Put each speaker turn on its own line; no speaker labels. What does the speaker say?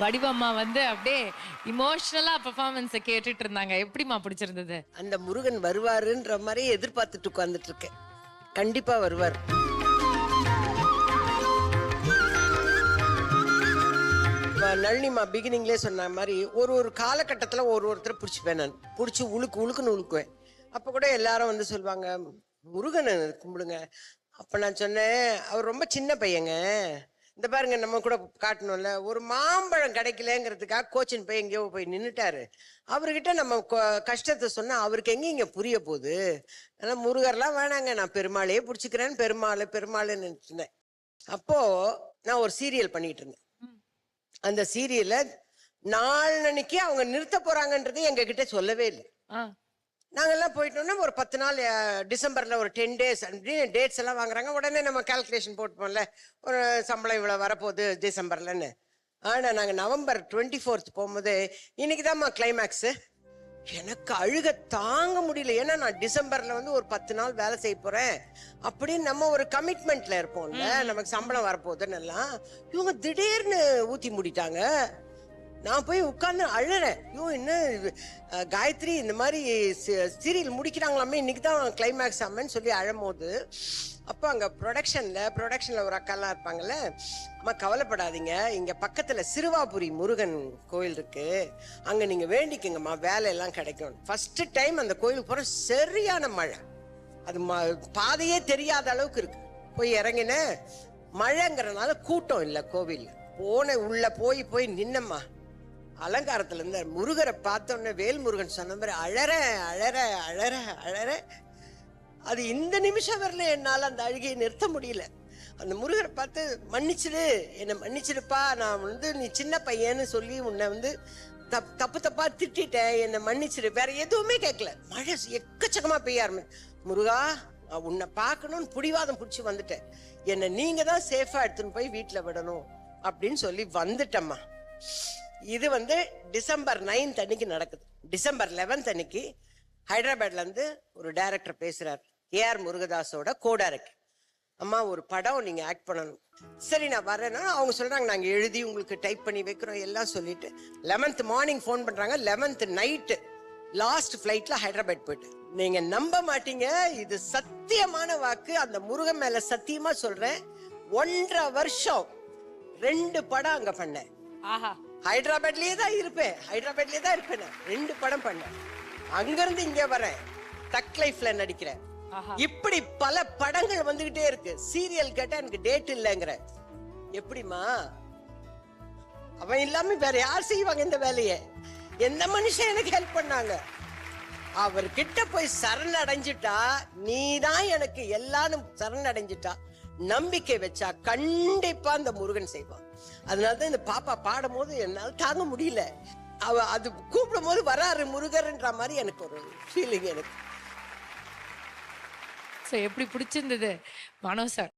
வடிவம்மா வந்து அப்படியே இமோஷனலா பெர்ஃபார்மன்ஸை கேட்டுட்டு இருந்தாங்க. எப்படிம்மா பிடிச்சிருந்தது?
அந்த முருகன் வருவாருன்ற மாதிரி எதிர்பார்த்துட்டு உட்கார்ந்துட்டு இருக்கேன் கண்டிப்பா வருவார். நளினிமா பிகினிங்லேயே சொன்ன மாதிரி ஒரு ஒரு காலகட்டத்தில் ஒரு ஒருத்தரை பிடிச்சிப்பேன் நான். பிடிச்சி உழுக்கு உழுக்குன்னு உழுக்குவேன். அப்போ கூட எல்லாரும் வந்து சொல்லுவாங்க முருகனை கும்பிடுங்க. அப்போ நான் சொன்னேன் அவர் ரொம்ப சின்ன பையங்க. இந்த பாருங்க நம்ம கூட காட்டணும்ல. ஒரு மாம்பழம் கிடைக்கலங்கிறதுக்காக கோச்சின் போய் எங்கேயோ போய் நின்னுட்டாரு. அவர்கிட்ட நம்ம கஷ்டத்தை சொன்னா அவருக்கு எங்க இங்க புரிய போகுது? ஆனா முருகர்லாம் வேணாங்க நான் பெருமாளையே பிடிச்சிக்கிறேன் பெருமாள் பெருமாள்னு நினைச்சிருந்தேன் அப்போ நான் ஒரு சீரியல் பண்ணிட்டு இருந்தேன். அந்த சீரியல்ல நாளன்னைக்கு அவங்க நிறுத்த போறாங்கன்றது எங்க கிட்ட சொல்லவே இல்லை.
ஆ
நாங்கெல்லாம் போயிட்டோம்னா ஒரு பத்து நாள் டிசம்பர்ல ஒரு டென் டேஸ் அப்படின்னு டேட்ஸ் எல்லாம் வாங்குறாங்க. உடனே நம்ம கால்குலேஷன் போட்டுப்போம்ல. ஒரு சம்பளம் இவ்வளவு வரப்போகுது டிசம்பர்லன்னு. ஆனா நாங்க நவம்பர் டுவெண்ட்டி ஃபோர்த் போகும்போது இன்னைக்கு தான்மா கிளைமேக்ஸ் எனக்கு அழுக தாங்க முடியல. ஏன்னா நான் டிசம்பர்ல வந்து ஒரு பத்து நாள் வேலை செய்ய போறேன். அப்படின்னு நம்ம ஒரு கமிட்மெண்ட்ல இருப்போம்ல. நமக்கு சம்பளம் வரப்போகுதுன்னு எல்லாம் இவங்க திடீர்னு ஊத்தி மூடிட்டாங்க. நான் போய் உட்கார்ந்து அழுறேன். ஐயோ என்ன காயத்ரி இந்த மாதிரி சீரியல் முடிக்கிறாங்களாமே இன்னைக்கு தான் கிளைமேக்ஸ் ஆமேன்னு சொல்லி அழும்போது அப்போ அங்கே ப்ரொடக்ஷனில் ப்ரொடக்ஷனில் ஒரு அக்காலாம் இருப்பாங்கல்ல அம்மா கவலைப்படாதீங்க. இங்கே பக்கத்தில் சிறுவாபுரி முருகன் கோயில் இருக்குது அங்கே நீங்கள் வேண்டிக்கங்கம்மா வேலையெல்லாம் கிடைக்கும். ஃபஸ்ட்டு டைம் அந்த கோயிலுக்கு போகிற சரியான மழை. அது ம பாதையே தெரியாத அளவுக்கு இருக்குது போய் இறங்கினேன். மழைங்கிறனால கூட்டம் இல்லை கோவில் போன உள்ளே போய் போய் நின்னம்மா. அலங்காரத்தில் இருந்த முருகரை பார்த்தோன்னே வேல்முருகன் வேல் முருகன் சொன்ன மாதிரி அழற அழற அழற அழற. அது இந்த நிமிஷம் வரல என்னால் அந்த அழுகையை நிறுத்த முடியல. அந்த முருகரை பார்த்து மன்னிச்சிடு என்னை மன்னிச்சிடுப்பா. நான் வந்து நீ சின்ன பையன்னு சொல்லி உன்னை வந்து தப் தப்பு தப்பா திட்டேன் என்னை மன்னிச்சிடு. வேற எதுவுமே கேட்கல. மழை எக்கச்சக்கமா பெய்ய ஆரம்பி முருகா உன்னை பார்க்கணும்னு பிடிவாதம் பிடிச்சி வந்துட்டேன். என்னை நீங்க தான் சேஃபா எடுத்துன்னு போய் வீட்டில் விடணும். அப்படின்னு சொல்லி வந்துட்டம்மா. இது வந்து டிசம்பர் நைன்த் அன்னைக்கு நடக்குது. டிசம்பர் லெவன்த் அன்னைக்கு ஹைதராபாத்லேருந்து ஒரு டைரக்டர் பேசுகிறார் ஏஆர் முருகதாஸோட கோ டைரக்டர் அம்மா ஒரு படம் நீங்கள் ஆக்ட் பண்ணணும். சரி நான் வரேன்னா அவங்க சொல்கிறாங்க நாங்கள் எழுதி உங்களுக்கு டைப் பண்ணி வைக்கிறோம் எல்லாம் சொல்லிட்டு லெவன்த் மார்னிங் ஃபோன் பண்ணுறாங்க லெவன்த் நைட்டு லாஸ்ட் ஃப்ளைட்டில் ஹைதராபாத் போயிட்டு. நீங்கள் நம்ப மாட்டீங்க இது சத்தியமான வாக்கு. அந்த முருகன் மேலே சத்தியமாக சொல்கிறேன் ஒன்றரை வருஷம் ரெண்டு படம் அங்கே பண்ணேன்.
ஆஹா.
ஹைதராபாத்லயே தான் இருப்பேன். ஹைதராபாத்லயே தான் இருப்பேன். ரெண்டு படம் பண்ணேன். அங்கிருந்து இங்க வரேன். தக் லைஃப்ல நடிக்கிறேன். இப்படி பல படங்கள் வந்துகிட்டே இருக்கு. சீரியல் கேட்டா எனக்கு டேட் இல்லைங்கிற. எப்படிமா அவன் இல்லாம வேற யார் செய்வாங்க இந்த வேலையை? எந்த மனுஷன் எனக்கு ஹெல்ப் பண்ணாங்க? அவர்கிட்ட போய் சரணடைஞ்சிட்டா நீ தான் எனக்கு எல்லாரும் சரணடைஞ்சிட்டா நம்பிக்கை வச்சா கண்டிப்பா அந்த முருகன் செய்வான். அதனாலதான் இந்த பாப்பா பாடும் போது என்னால தாங்க முடியல. அவ அது கூப்பிடும் போது வராரு முருகர்ன்ற மாதிரி எனக்கு ஒரு ஃபீலிங் எனக்கு.
ஸோ எப்படி பிடிச்சிருந்தது? மனோ சார்.